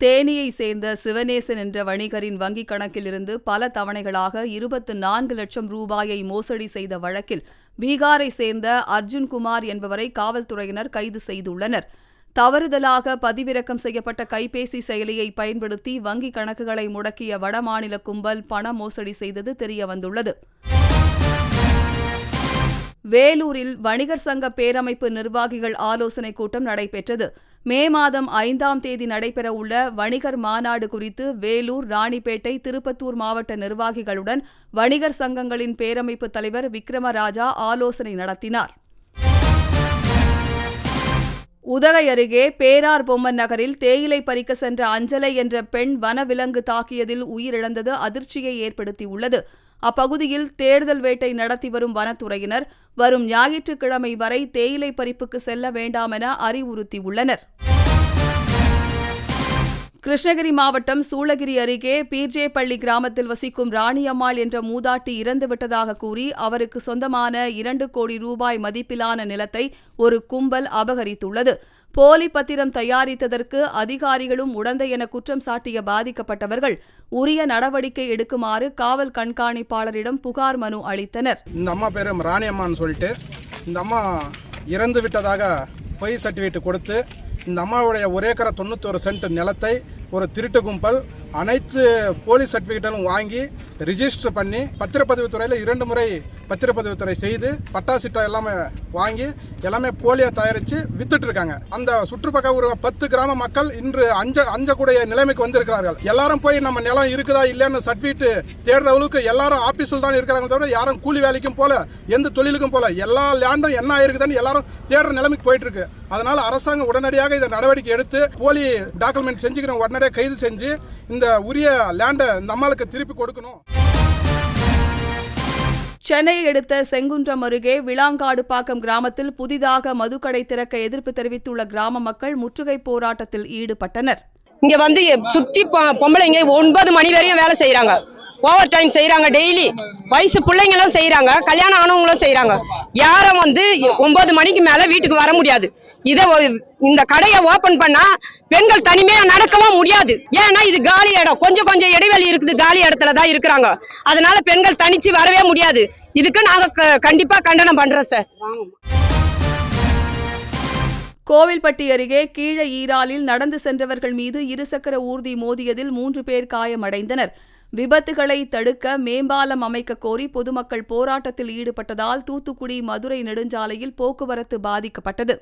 தேனியை சேர்ந்த சிவனேசன் என்ற வணிகரின் வங்கிக் கணக்கிலிருந்து பல தவணைகளாக இருபத்து நான்கு லட்சம் ரூபாயை மோசடி செய்த வழக்கில் பீகாரை சேர்ந்த அர்ஜுன்குமார் என்பவரை காவல்துறையினர் கைது செய்துள்ளனர். தவறுதலாக பதிவிறக்கம் செய்யப்பட்ட கைபேசி செயலியை பயன்படுத்தி வங்கிக் கணக்குகளை முடக்கிய வடமாநில கும்பல் பண மோசடி செய்தது தெரியவந்துள்ளது. வேலூரில் வணிகர் சங்க பேரமைப்பு நிர்வாகிகள் ஆலோசனைக் கூட்டம் நடைபெற்றது. மே மாதம் ஐந்தாம் தேதி நடைபெறவுள்ள வணிகர் மாநாடு குறித்து வேலூர் ராணிப்பேட்டை திருப்பத்தூர் மாவட்ட நிர்வாகிகளுடன் வணிகர் சங்கங்களின் பேரமைப்பு தலைவர் விக்ரமராஜா ஆலோசனை நடத்தினார். உதகை அருகே பேரார் பொம்மன் நகரில் தேயிலை பறிக்க சென்ற அஞ்சலை என்ற பெண் வனவிலங்கு தாக்கியதில் உயிரிழந்தது அதிர்ச்சியை ஏற்படுத்தியுள்ளது. அப்பகுதியில் தேடுதல் வேட்டை நடத்தி வரும் வனத்துறையினர் வரும் ஞாயிற்றுக்கிழமை வரை தேயிலை பறிப்புக்கு செல்ல வேண்டாமென அறிவுறுத்தியுள்ளனர். கிருஷ்ணகிரி மாவட்டம் சூளகிரி அருகே பீர்ஜேப்பள்ளி கிராமத்தில் வசிக்கும் ராணியம்மாள் என்ற மூதாட்டி இறந்துவிட்டதாக கூறி அவருக்கு சொந்தமான இரண்டு கோடி ரூபாய் மதிப்பிலான நிலத்தை ஒரு கும்பல் அபகரித்துள்ளது. போலி பத்திரம் தயாரித்ததற்கு அதிகாரிகளும் உடந்தை என குற்றம் சாட்டிய பாதிக்கப்பட்டவர்கள் உரிய நடவடிக்கை எடுக்குமாறு காவல் கண்காணிப்பாளரிடம் புகார் மனு அளித்தனர். இந்த அம்மா பேர் ராணியம்மான்னு சொல்லிட்டு இந்த அம்மா இறந்து விட்டதாக பொய் சர்டிஃபிகேட் கொடுத்து இந்த அம்மாவுடைய ஒரே ஏக்கரை தொண்ணூத்தோரு சென்ட் நிலத்தை ஒரு திருட்டு கும்பல் அனைத்து போலீஸ் சர்டிஃபிகேட்டும் வாங்கி ரிஜிஸ்டர் பண்ணி பத்திரப்பதிவு துறையில் இரண்டு முறை பத்திரப்பதிவு துறை செய்து பட்டாசிட்டா எல்லாமே வாங்கி எல்லாமே போலியோ தயாரித்து வித்துட்டு இருக்காங்க. அந்த சுற்றுப்பக்க ஒரு பத்து கிராம மக்கள் இன்று அஞ்ச அஞ்சக்கூடிய நிலைமைக்கு வந்திருக்கிறார்கள். எல்லாரும் போய் நம்ம நிலம் இருக்குதா இல்லைன்னு சர்டிஃபிகேட் தேடுற அளவுக்கு எல்லாரும் ஆஃபீஸில் தான் இருக்கிறாங்க தவிர யாரும் கூலி வேலைக்கும் போல எந்த தொழிலுக்கும் போல எல்லா லேண்டும் என்ன ஆயிருக்குதுன்னு எல்லாரும் தேடுற நிலைமைக்கு போயிட்டு இருக்கு அதனால அரசாங்கம் உடனடியாக இதை நடவடிக்கை எடுத்து போலி டாக்குமெண்ட் செஞ்சுக்கிற உடனடியாக கைது செஞ்சு இந்த உரிய லேண்டை இந்த அம்மாளுக்கு திருப்பி கொடுக்கணும். சென்னையை அடுத்த செங்குன்றம் அருகே விளாங்காடுப்பாக்கம் கிராமத்தில் புதிதாக மதுக்கடை திறக்க எதிர்ப்பு தெரிவித்துள்ள கிராம மக்கள் முற்றுகை போராட்டத்தில் ஈடுபட்டனர். இங்க வந்து சுத்தி பொம்பளைங்க ஒன்பது மணி வரையும் வேலை செய்யறாங்க ஓவர் டைம் செய்யறாங்க டெய்லி வயசு பிள்ளைங்களும் செய்யறாங்க கல்யாணம் ஆனவங்களும் செய்யறாங்க யாரும் வந்து ஒன்பது மணிக்கு மேல வீட்டுக்கு வர முடியாது. இதை இந்த கடையை ஓபன் பண்ணா பெண்கள் தனிமையா நடக்கவும் முடியாது. ஏன்னா இது காலி இடம். கொஞ்சம் கொஞ்சம் இடைவெளி இருக்குது காலி இடத்துல தான் இருக்கிறாங்க. அதனால பெண்கள் தனிச்சு வரவே முடியாது. இதுக்கு நாங்க கண்டிப்பா கண்டனம் பண்றோம் சார். கோவில்பட்டி அருகே கீழ ஈராலில் நடந்து சென்றவர்கள் மீது இருசக்கர ஊர்தி மோதியதில் மூன்று பேர் காயமடைந்தனர். விபத்துகளை தடுக்க மேம்பாலம் அமைக்க கோரி பொதுமக்கள் போராட்டத்தில் ஈடுபட்டதால் தூத்துக்குடி மதுரை நெடுஞ்சாலையில் போக்குவரத்து பாதிக்கப்பட்டது.